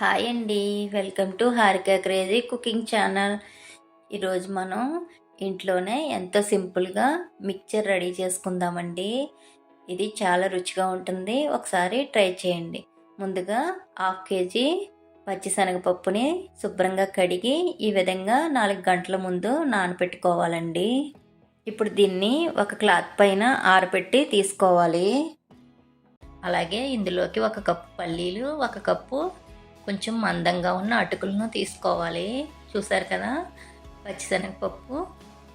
Hi అండి. Welcome to Harika crazy cooking channel. ఈరోజు మనం ఇంట్లోనే ఎంతో సింపుల్గా మిక్చర్ రెడీ చేసుకుందామండి. ఇది చాలా రుచిగా ఉంటుంది. ఒకసారి ట్రై చేయండి. ముందుగా హాఫ్ కేజీ పచ్చిశనగపప్పుని శుభ్రంగా కడిగి ఈ విధంగా నాలుగు గంటల ముందు నానబెట్టుకోవాలండి ఇప్పుడు దీన్ని ఒక క్లాత్ పైన ఆరబెట్టి తీసుకోవాలి. అలాగే ఇందులోకి ఒక కప్పు పల్లీలు ఒక కప్పు కొంచెం మందంగా ఉన్న అటుకులను తీసుకోవాలి. చూసారు కదా? పచ్చిశనగపప్పు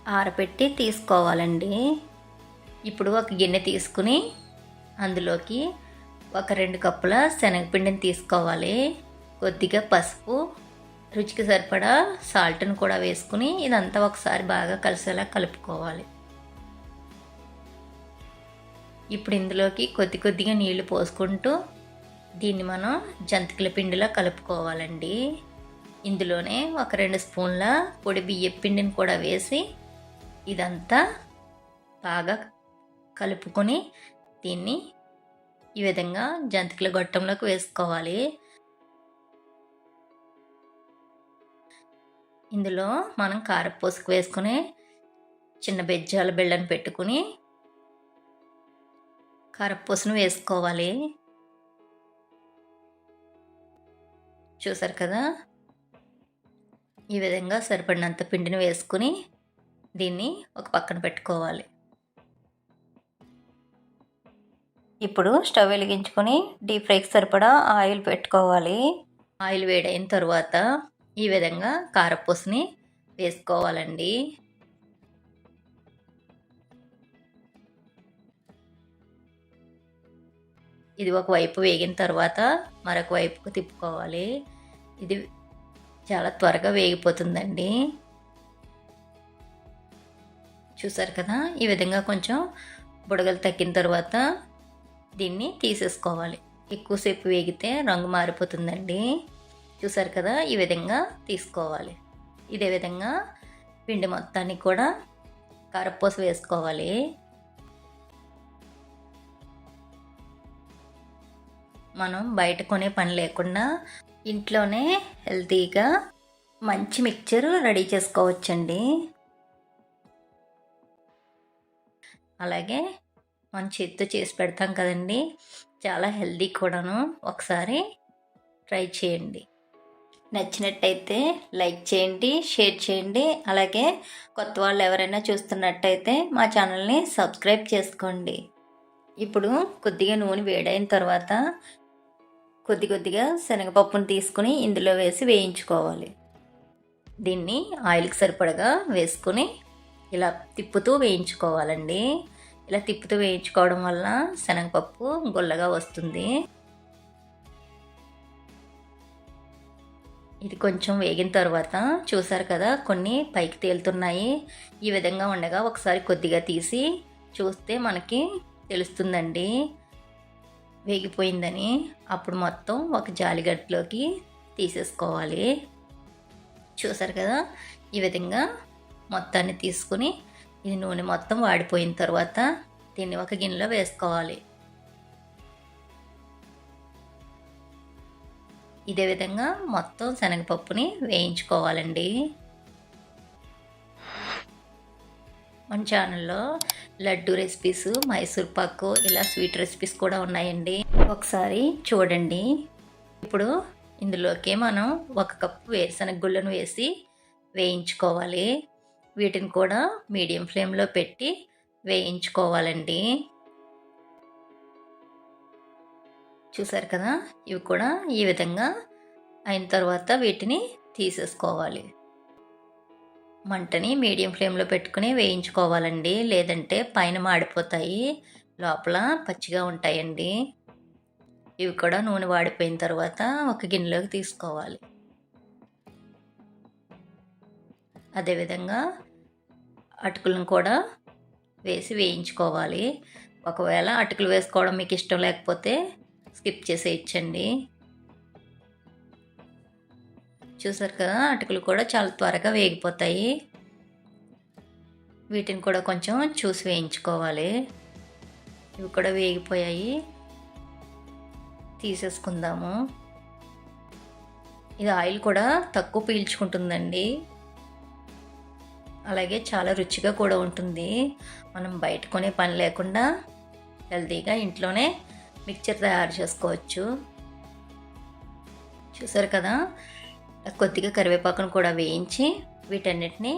ఆరబెట్టి తీసుకోవాలండి. ఇప్పుడు ఒక గిన్నె తీసుకుని అందులోకి ఒక రెండు కప్పుల శనగపిండిని తీసుకోవాలి. కొద్దిగా పసుపు రుచికి సరిపడా సాల్ట్ని కూడా వేసుకుని ఇదంతా ఒకసారి బాగా కలిసేలా కలుపుకోవాలి. ఇప్పుడు ఇందులోకి కొద్ది కొద్దిగా నీళ్ళు పోసుకుంటూ దీన్ని మనం జంతికల పిండిలో కలుపుకోవాలండి. ఇందులోనే ఒక రెండు స్పూన్ల పొడి బియ్యం పిండిని కూడా వేసి ఇదంతా బాగా కలుపుకొని దీన్ని ఈ విధంగా జంతికల గొట్టంలోకి వేసుకోవాలి. ఇందులో మనం కారపూసకు వేసుకుని చిన్న బెజ్జాల బిళ్ళను పెట్టుకుని కారపూసను వేసుకోవాలి. చూసారు కదా? ఈ విధంగా సరిపడినంత పిండిని వేసుకుని దీన్ని ఒక పక్కన పెట్టుకోవాలి. ఇప్పుడు స్టవ్ వెలిగించుకొని డీప్ ఫ్రైకి సరిపడా ఆయిల్ పెట్టుకోవాలి. ఆయిల్ వేడైన తర్వాత ఈ విధంగా కారపూసని వేసుకోవాలండి. ఇది ఒక వైపు వేగిన తర్వాత మరొక వైపుకు తిప్పుకోవాలి. ఇది చాలా త్వరగా వేగిపోతుందండి. చూసారు కదా? ఈ విధంగా కొంచెం బుడగలు తగ్గిన తర్వాత దీన్ని తీసేసుకోవాలి. ఎక్కువసేపు వేగితే రంగు మారిపోతుందండి. చూసారు కదా? ఈ విధంగా తీసుకోవాలి. ఇదే విధంగా పిండి మొత్తాన్ని కూడా కారపూస వేసుకోవాలి. మనం బయట కొనే పని లేకుండా ఇంట్లోనే హెల్తీగా మంచి మిక్చర్ రెడీ చేసుకోవచ్చండి. అలాగే మన చేతితో చేసి పెడతాం కదండి. చాలా హెల్తీ కూడాను ఒకసారి ట్రై చేయండి. నచ్చినట్టయితే లైక్ చేయండి షేర్ చేయండి. అలాగే కొత్త వాళ్ళు ఎవరైనా చూస్తున్నట్టయితే మా ఛానల్ని సబ్స్క్రైబ్ చేసుకోండి. ఇప్పుడు కొద్దిగా నూనె వేడైన తర్వాత కొద్ది కొద్దిగా శనగపప్పును తీసుకుని ఇందులో వేసి వేయించుకోవాలి. దీన్ని ఆయిల్కి సరిపడగా వేసుకుని ఇలా తిప్పుతూ వేయించుకోవాలండి. ఇలా తిప్పుతూ వేయించుకోవడం వల్ల శనగపప్పు గుల్లగా వస్తుంది. ఇది కొంచెం వేగిన తర్వాత చూసారు కదా కొన్ని పైకి తేలుతున్నాయి. ఈ విధంగా ఉండగా ఒకసారి కొద్దిగా తీసి చూస్తే మనకి తెలుస్తుందండి. వేగిపోయిందని అప్పుడు మొత్తం ఒక జాలిగట్టులోకి తీసేసుకోవాలి. చూసారు కదా? ఈ విధంగా మొత్తాన్ని తీసుకుని ఇది నూనె మొత్తం వాడిపోయిన తర్వాత దీన్ని ఒక గిన్నెలో వేసుకోవాలి. ఇదే విధంగా మొత్తం శనగపప్పుని వేయించుకోవాలండి. మన ఛానల్లో లడ్డు రెసిపీస్ మైసూర్ పాకు ఇలా స్వీట్ రెసిపీస్ కూడా ఉన్నాయండి. ఒకసారి చూడండి. ఇప్పుడు ఇందులోకి మనం ఒక కప్పు వేరుశనగ గుళ్ళను వేసి వేయించుకోవాలి. వీటిని కూడా మీడియం ఫ్లేమ్లో పెట్టి వేయించుకోవాలండి. చూసారు కదా? ఇవి కూడా ఈ విధంగా అయిన తర్వాత వీటిని తీసేసుకోవాలి. మంటని మీడియం ఫ్లేమ్లో పెట్టుకుని వేయించుకోవాలండి. లేదంటే పైన మాడిపోతాయి. లోపల పచ్చిగా ఉంటాయండి. ఇవి కూడా నూనె వాడిపోయిన తర్వాత ఒక గిన్నెలోకి తీసుకోవాలి. అదేవిధంగా అటుకులను కూడా వేసి వేయించుకోవాలి. ఒకవేళ అటుకులు వేసుకోవడం మీకు ఇష్టం లేకపోతే స్కిప్ చేసేయచ్చండి. చూసారు కదా అటుకులు కూడా చాలా త్వరగా వేగిపోతాయి. వీటిని కూడా కొంచెం చూసి వేయించుకోవాలి. ఇవి కూడా వేగిపోయాయి. తీసేసుకుందాము. ఇది ఆయిల్ కూడా తక్కువ పీల్చుకుంటుందండి. అలాగే చాలా రుచిగా కూడా ఉంటుంది. మనం బయట కొనే పని లేకుండా హెల్తీగా ఇంట్లోనే మిక్చర్ తయారు చేసుకోవచ్చు. చూసారు కదా కొద్దిగా కరివేపాకును కూడా వేయించి వీటన్నిటిని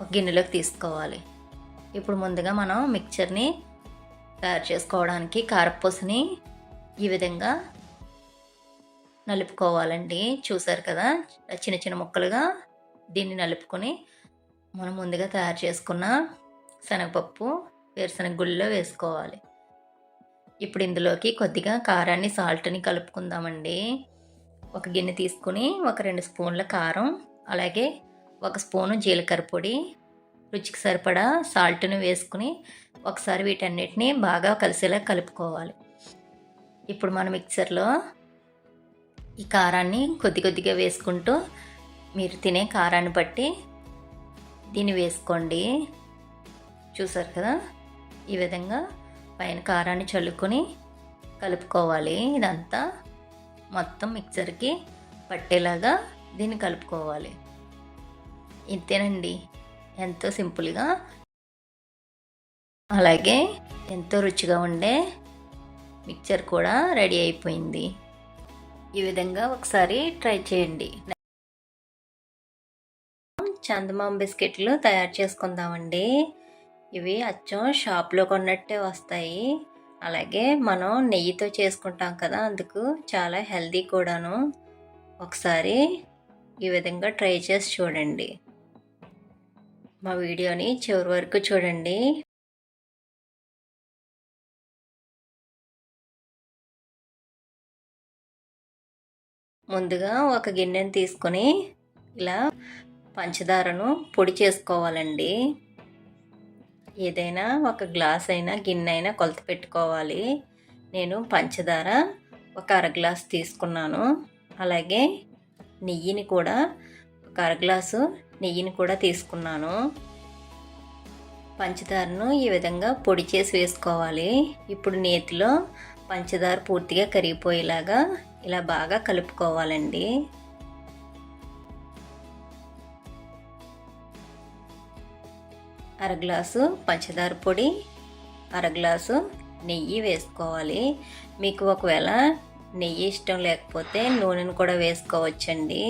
ఒక గిన్నెలోకి తీసుకోవాలి. ఇప్పుడు ముందుగా మనం మిక్చర్ని తయారు చేసుకోవడానికి కారపూసని ఈ విధంగా నలుపుకోవాలండి. చూసారు కదా చిన్న చిన్న ముక్కలుగా దీన్ని నలుపుకొని మనం ముందుగా తయారు చేసుకున్న శనగపప్పు వేరుశనగ గుళ్ళలో వేసుకోవాలి. ఇప్పుడు ఇందులోకి కొద్దిగా కారాన్ని సాల్ట్ని కలుపుకుందామండి. ఒక గిన్నె తీసుకుని ఒక రెండు స్పూన్ల కారం అలాగే ఒక స్పూను జీలకర్ర పొడి రుచికి సరిపడా సాల్ట్ని వేసుకుని ఒకసారి వీటన్నిటిని బాగా కలిసేలా కలుపుకోవాలి. ఇప్పుడు మన మిక్సర్లో ఈ కారాన్ని కొద్ది కొద్దిగా వేసుకుంటూ మీరు తినే కారాన్ని బట్టి దీన్ని వేసుకోండి. చూసారు కదా? ఈ విధంగా పైన కారాన్ని చల్లుకొని కలుపుకోవాలి. ఇదంతా మొత్తం మిక్సర్కి పట్టేలాగా దీన్ని కలుపుకోవాలి. ఇంతేనండి. ఎంతో సింపుల్గా అలాగే ఎంతో రుచిగా ఉండే మిక్చర్ కూడా రెడీ అయిపోయింది. ఈ విధంగా ఒకసారి ట్రై చేయండి. చందమామ బిస్కెట్లు తయారు చేసుకుందామండి. ఇవి అచ్చం షాప్లో కొన్నట్టే వస్తాయి. అలాగే మనం నెయ్యితో చేసుకుంటాం కదా అందుకు చాలా హెల్దీ కూడాను. ఒకసారి ఈ విధంగా ట్రై చేసి చూడండి. మా వీడియోని చివరి వరకు చూడండి. ముందుగా ఒక గిన్నెను తీసుకొని ఇలా పంచదారను పొడి చేసుకోవాలండి. ఏదైనా ఒక గ్లాస్ అయినా గిన్నె అయినా కొలత పెట్టుకోవాలి. నేను పంచదార ఒక అర గ్లాస్ తీసుకున్నాను. అలాగే నెయ్యిని కూడా ఒక అర గ్లాసు నెయ్యిని కూడా తీసుకున్నాను. పంచదారను ఈ విధంగా పొడి చేసి వేసుకోవాలి. ఇప్పుడు నేతిలో పంచదార పూర్తిగా కరిగిపోయేలాగా ఇలా బాగా కలుపుకోవాలండి. అర గ్లాసు పంచదార పొడి అర గ్లాసు నెయ్యి వేసుకోవాలి. మీకు ఒకవేళ నెయ్యి ఇష్టం లేకపోతే నూనెను కూడా వేసుకోవచ్చండి.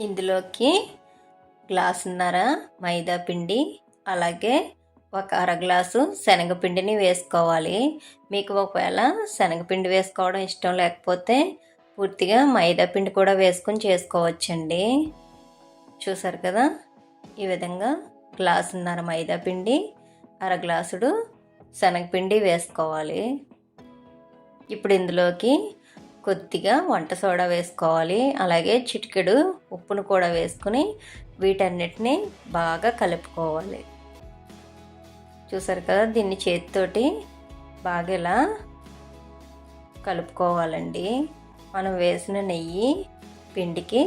ఇందులోకి గ్లాసున్నర మైదా పిండి అలాగే ఒక అర గ్లాసు శనగపిండిని వేసుకోవాలి. మీకు ఒకవేళ శనగపిండి వేసుకోవడం ఇష్టం లేకపోతే పూర్తిగా మైదాపిండి కూడా వేసుకొని చేసుకోవచ్చండి. చూసారు కదా? ఈ విధంగా గ్లాసున్నర మైదాపిండి అర గ్లాసుడు శనగపిండి వేసుకోవాలి. ఇప్పుడు ఇందులోకి కొద్దిగా వంట సోడా వేసుకోవాలి. అలాగే చిటికెడు ఉప్పును కూడా వేసుకుని వీటన్నిటిని బాగా కలుపుకోవాలి. చూసారు కదా? దీన్ని చేతితోటి బాగా ఇలా కలుపుకోవాలండి. మనం వేసిన నెయ్యి పిండికి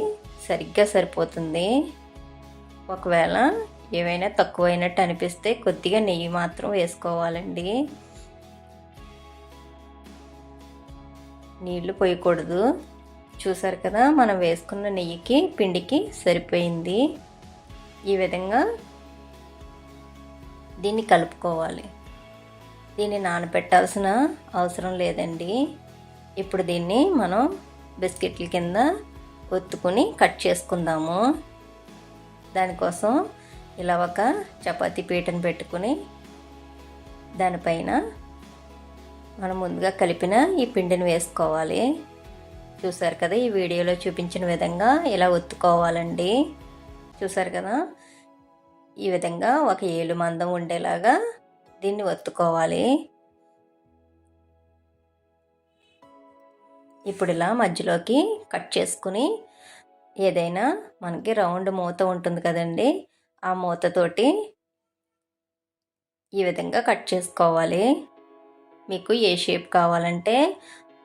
సరిగ్గా సరిపోతుంది. ఒకవేళ ఏవైనా తక్కువైనట్టు అనిపిస్తే కొద్దిగా నెయ్యి మాత్రం వేసుకోవాలండి. నీళ్ళు పోయకూడదు. చూసారు కదా మనం వేసుకున్న నెయ్యికి పిండికి సరిపోయింది. ఈ విధంగా దీన్ని కలుపుకోవాలి. దీన్ని నానబెట్టాల్సిన అవసరం లేదండి. ఇప్పుడు దీన్ని మనం బిస్కెట్ల కింద ఒత్తుకుని కట్ చేసుకుందాము. దానికోసం ఇలా ఒక చపాతీ పీటను పెట్టుకుని దానిపైన మనం ముందుగా కలిపిన ఈ పిండిని వేసుకోవాలి. చూసారు కదా ఈ వీడియోలో చూపించిన విధంగా ఇలా ఒత్తుకోవాలండి. చూసారు కదా ఈ విధంగా ఒక ఏలు మందం ఉండేలాగా దీన్ని ఒత్తుకోవాలి. ఇప్పుడు ఇలా మధ్యలోకి కట్ చేసుకుని ఏదైనా మనకి రౌండ్ మూత ఉంటుంది కదండి ఆ మూతతోటి ఈ విధంగా కట్ చేసుకోవాలి. మీకు ఏ షేప్ కావాలంటే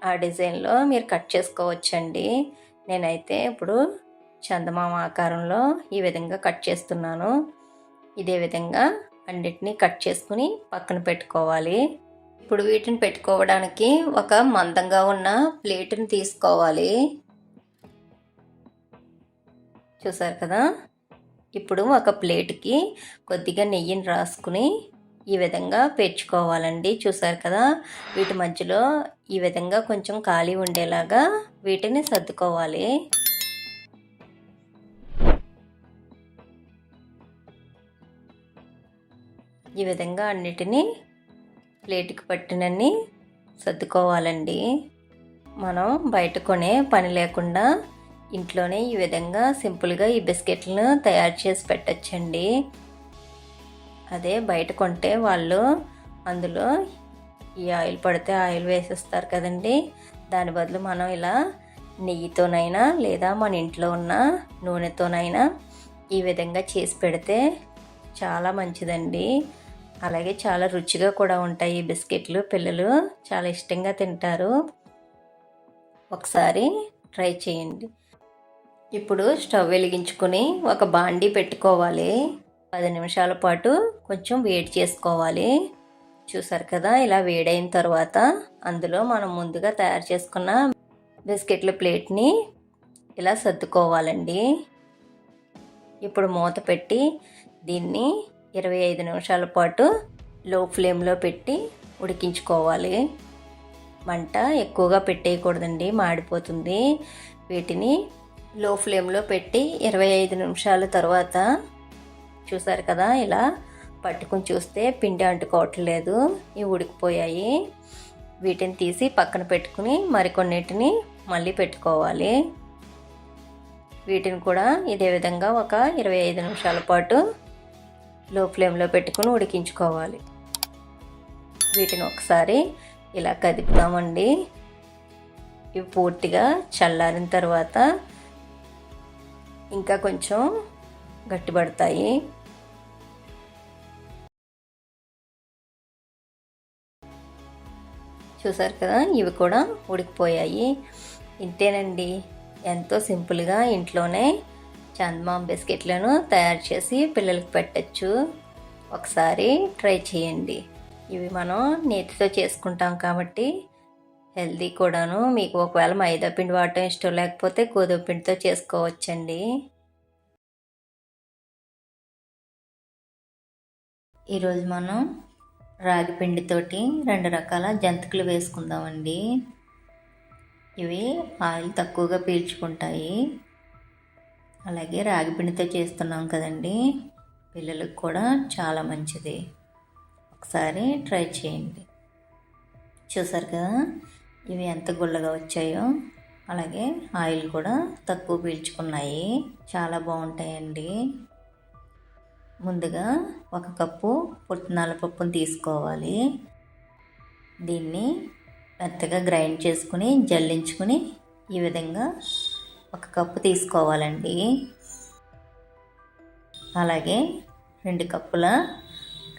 ఆ డిజైన్లో మీరు కట్ చేసుకోవచ్చండి. నేనైతే ఇప్పుడు చందమామ ఆకారంలో ఈ విధంగా కట్ చేస్తున్నాను. ఇదే విధంగా అన్నిటినీ కట్ చేసుకుని పక్కన పెట్టుకోవాలి. ఇప్పుడు వీటిని పెట్టుకోవడానికి ఒక మందంగా ఉన్న ప్లేట్ని తీసుకోవాలి. చూసారు కదా? ఇప్పుడు ఒక ప్లేట్కి కొద్దిగా నెయ్యిని రాసుకుని ఈ విధంగా పేర్చుకోవాలండి చూసారు కదా? వీటి మధ్యలో ఈ విధంగా కొంచెం ఖాళీ ఉండేలాగా వీటిని సర్దుకోవాలి. ఈ విధంగా అన్నిటినీ ప్లేట్కి పట్టినన్ని సర్దుకోవాలండి. మనం బయట కొనే పని లేకుండా ఇంట్లోనే ఈ విధంగా సింపుల్గా ఈ బిస్కెట్లను తయారు చేసి పెట్టచ్చండి. అదే బయట కొంటే వాళ్ళు అందులో ఈ ఆయిల్ పడితే ఆయిల్ వేసేస్తారు కదండి. దాని బదులు మనం ఇలా నెయ్యితోనైనా లేదా మన ఇంట్లో ఉన్న నూనెతోనైనా ఈ విధంగా చేసి పెడితే చాలా మంచిదండి. అలాగే చాలా రుచిగా కూడా ఉంటాయి ఈ బిస్కెట్లు. పిల్లలు చాలా ఇష్టంగా తింటారు. ఒకసారి ట్రై చేయండి. ఇప్పుడు స్టవ్ వెలిగించుకొని ఒక బాండీ పెట్టుకోవాలి. పది నిమిషాల పాటు కొంచెం వేడి చేసుకోవాలి. చూసారు కదా ఇలా వేడైన తర్వాత అందులో మనం ముందుగా తయారు చేసుకున్న బిస్కెట్ల ప్లేట్ని ఇలా సర్దుకోవాలండి. ఇప్పుడు మూత పెట్టి దీన్ని ఇరవై ఐదు నిమిషాల పాటు లో ఫ్లేమ్లో పెట్టి ఉడికించుకోవాలి. మంట ఎక్కువగా పెట్టేయకూడదండి మాడిపోతుంది. వీటిని లో ఫ్లేమ్లో పెట్టి ఇరవై ఐదు నిమిషాల తర్వాత చూసారు కదా ఇలా పట్టుకుని చూస్తే పిండి అంటుకోవట్లేదు ఇవి ఉడికిపోయాయి. వీటిని తీసి పక్కన పెట్టుకుని మరికొన్నిటిని మళ్ళీ పెట్టుకోవాలి. వీటిని కూడా ఇదే విధంగా ఒక ఇరవై ఐదు నిమిషాల పాటు లో ఫ్లేమ్లో పెట్టుకుని ఉడికించుకోవాలి. వీటిని ఒకసారి ఇలా కదుపుతామండి ఇవి పూర్తిగా చల్లారిన తర్వాత ఇంకా కొంచెం గట్టిపడతాయి. చూసారు కదా ఇవి కూడా ఉడికిపోయాయి. ఇంతేనండి. ఎంతో సింపుల్గా ఇంట్లోనే చందమామ బిస్కెట్లను తయారు చేసి పిల్లలకు పెట్టచ్చు. ఒకసారి ట్రై చేయండి. ఇవి మనం నేతితో చేసుకుంటాం కాబట్టి హెల్దీ కూడాను మీకు ఒకవేళ మైదా పిండి వాడటం ఇష్టం లేకపోతే గోధుమ పిండితో చేసుకోవచ్చండి. ఈరోజు మనం రాగి పిండితోటి రెండు రకాల జంతికలు వేసుకుందామండి. ఇవి ఆయిల్ తక్కువగా పీల్చుకుంటాయి. అలాగే రాగి పిండితో చేస్తున్నాం కదండి. పిల్లలకు కూడా చాలా మంచిది. ఒకసారి ట్రై చేయండి. చూసారు కదా ఇవి ఎంత గుల్లగా వచ్చాయో. అలాగే ఆయిల్ కూడా తక్కువ పీల్చుకున్నాయి. చాలా బాగుంటాయండి. ముందుగా ఒక కప్పు పుట్నాల పప్పును తీసుకోవాలి. దీన్ని మెత్తగా గ్రైండ్ చేసుకుని జల్లించుకుని ఈ విధంగా ఒక కప్పు తీసుకోవాలండి. అలాగే రెండు కప్పుల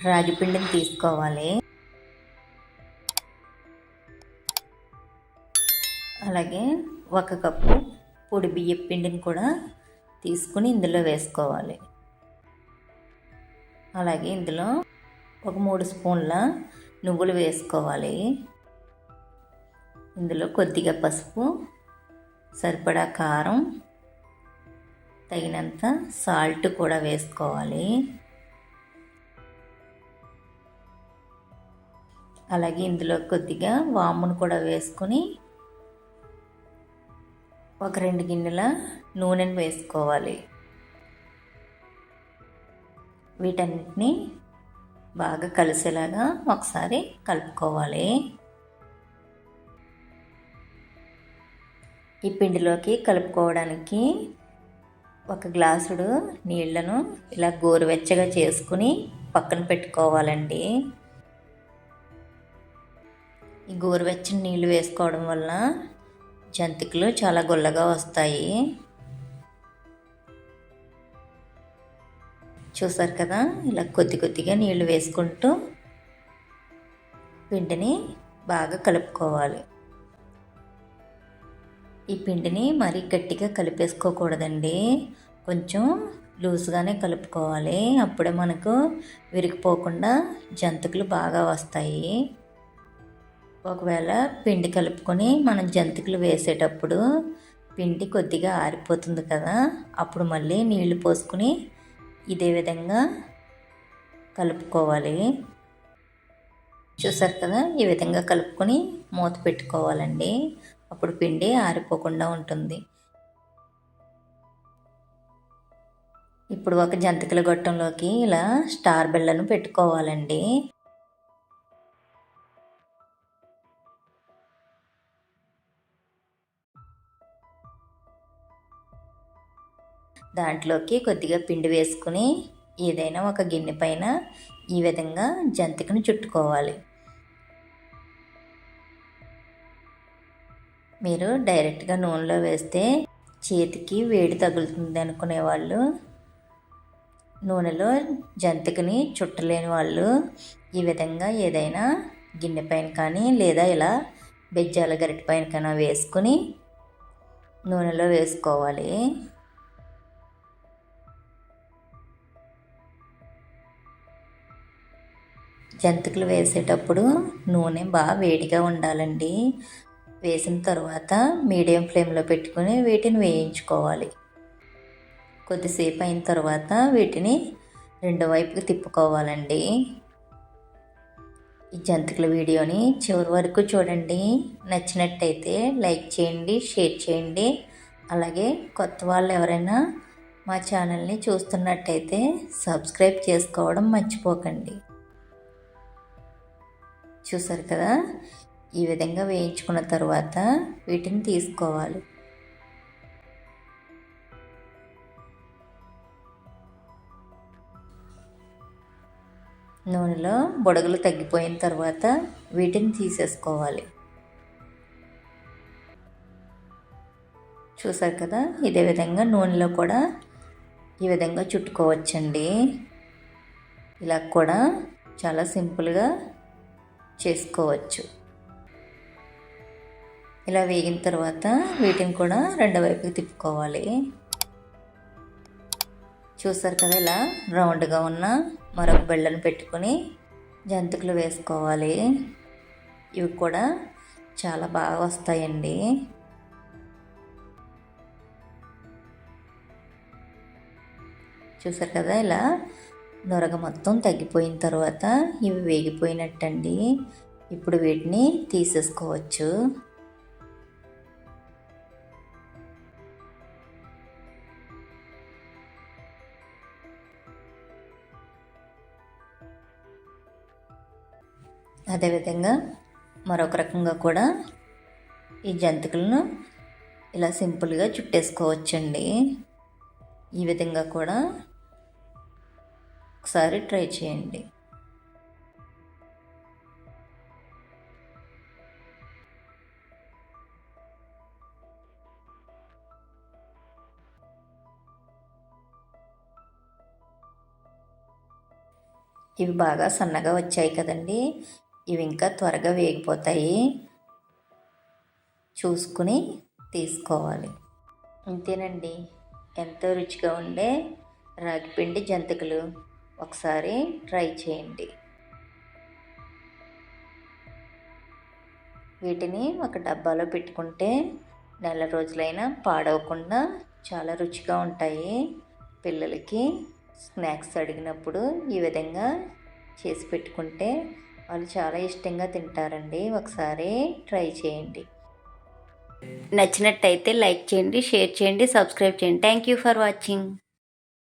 రాగి పిండిని తీసుకోవాలి. అలాగే ఒక కప్పు పొడి బియ్య పిండిని కూడా తీసుకుని ఇందులో వేసుకోవాలి. అలాగే ఇందులో ఒక మూడు స్పూన్ల నువ్వులు వేసుకోవాలి. ఇందులో కొద్దిగా పసుపు సరిపడా కారం తగినంత సాల్ట్ కూడా వేసుకోవాలి. అలాగే ఇందులో కొద్దిగా వామును కూడా వేసుకొని ఒక రెండు గిన్నెల నూనెను వేసుకోవాలి. వీటన్నిటిని బాగా కలిసేలాగా ఒకసారి కలుపుకోవాలి. ఈ పిండిలోకి కలుపుకోవడానికి ఒక గ్లాసుడు నీళ్ళను ఇలా గోరువెచ్చగా చేసుకుని పక్కన పెట్టుకోవాలండి. ఈ గోరువెచ్చని నీళ్ళు వేసుకోవడం వల్ల జంతికలు చాలా గుల్లగా వస్తాయి. చూసారు కదా? ఇలా కొద్ది కొద్దిగా నీళ్ళు వేసుకుంటూ పిండిని బాగా కలుపుకోవాలి. ఈ పిండిని మరీ గట్టిగా కలిపేసుకోకూడదండి. కొంచెం లూజ్గానే కలుపుకోవాలి. అప్పుడే మనకు విరిగిపోకుండా జంతికలు బాగా వస్తాయి. ఒకవేళ పిండి కలుపుకొని మనం జంతికలు వేసేటప్పుడు పిండి కొద్దిగా ఆరిపోతుంది కదా అప్పుడు మళ్ళీ నీళ్ళు పోసుకుని ఇదే విధంగా కలుపుకోవాలి. చూసారు కదా ఈ విధంగా కలుపుకొని మూత పెట్టుకోవాలండి. అప్పుడు పిండి ఆరిపోకుండా ఉంటుంది. ఇప్పుడు ఒక జంతికల గొట్టంలోకి ఇలా స్టార్ బిళ్ళను పెట్టుకోవాలండి. దాంట్లోకి కొద్దిగా పిండి వేసుకుని ఏదైనా ఒక గిన్నె పైన ఈ విధంగా జంతికను చుట్టుకోవాలి. మీరు డైరెక్ట్గా నూనెలో వేస్తే చేతికి వేడి తగులుతుంది అనుకునే వాళ్ళు నూనెలో జంతికని చుట్టలేని వాళ్ళు ఈ విధంగా ఏదైనా గిన్నె పైన కానీ లేదా ఇలా బెజ్జాల గరిటె పైన కన్నా వేసుకుని నూనెలో వేసుకోవాలి. జంతికలు వేసేటప్పుడు నూనె బాగా వేడిగా ఉండాలండి. వేసిన తర్వాత మీడియం ఫ్లేమ్లో పెట్టుకుని వీటిని వేయించుకోవాలి. కొద్దిసేపు అయిన తర్వాత వీటిని రెండో వైపుకి తిప్పుకోవాలండి. ఈ జంతికల వీడియోని చివరి వరకు చూడండి. నచ్చినట్టయితే లైక్ చేయండి షేర్ చేయండి. అలాగే కొత్త వాళ్ళు ఎవరైనా మా ఛానల్ని చూస్తున్నట్టయితే సబ్స్క్రైబ్ చేసుకోవడం మర్చిపోకండి. చూసారు కదా? ఈ విధంగా వేయించుకున్న తర్వాత వీటిని తీసుకోవాలి. నూనెలో బుడగలు తగ్గిపోయిన తర్వాత వీటిని తీసేసుకోవాలి. చూసారు కదా? ఇదే విధంగా నూనెలో కూడా ఈ విధంగా చుట్టుకోవచ్చండి. ఇలా కూడా చాలా సింపుల్గా చేసుకోవచ్చు. ఇలా వేగిన తర్వాత వీటిని కూడా రెండో వైపుకి తిప్పుకోవాలి. చూసారు కదా ఇలా రౌండ్గా ఉన్న మరొక బెల్లను పెట్టుకొని జంతికలు వేసుకోవాలి. ఇవి కూడా చాలా బాగా వస్తాయండి. చూసారు కదా ఇలా నొరగ మొత్తం తగ్గిపోయిన తర్వాత ఇవి వేగిపోయినట్టండి. ఇప్పుడు వీటిని తీసేసుకోవచ్చు. అదేవిధంగా మరొక రకంగా కూడా ఈ జంతికలను ఇలా సింపుల్గా చుట్టేసుకోవచ్చండి. ఈ విధంగా కూడా ఒకసారి ట్రై చేయండి. ఇవి బాగా సన్నగా వచ్చాయి కదండి. ఇవి ఇంకా త్వరగా వేగిపోతాయి. చూసుకుని తీసుకోవాలి. అంతేనండి ఎంతో రుచిగా ఉండే రాగిపిండి జంతికలు ఒకసారి ట్రై చేయండి. వీటిని ఒక డబ్బాలో పెట్టుకుంటే నెల రోజులైనా పాడవకుండా చాలా రుచిగా ఉంటాయి. పిల్లలకి స్నాక్స్ అడిగినప్పుడు ఈ విధంగా చేసి పెట్టుకుంటే వాళ్ళు చాలా ఇష్టంగా తింటారండి. ఒకసారి ట్రై చేయండి. నచ్చినట్టయితే లైక్ చేయండి షేర్ చేయండి సబ్స్క్రైబ్ చేయండి. Thank you for watching.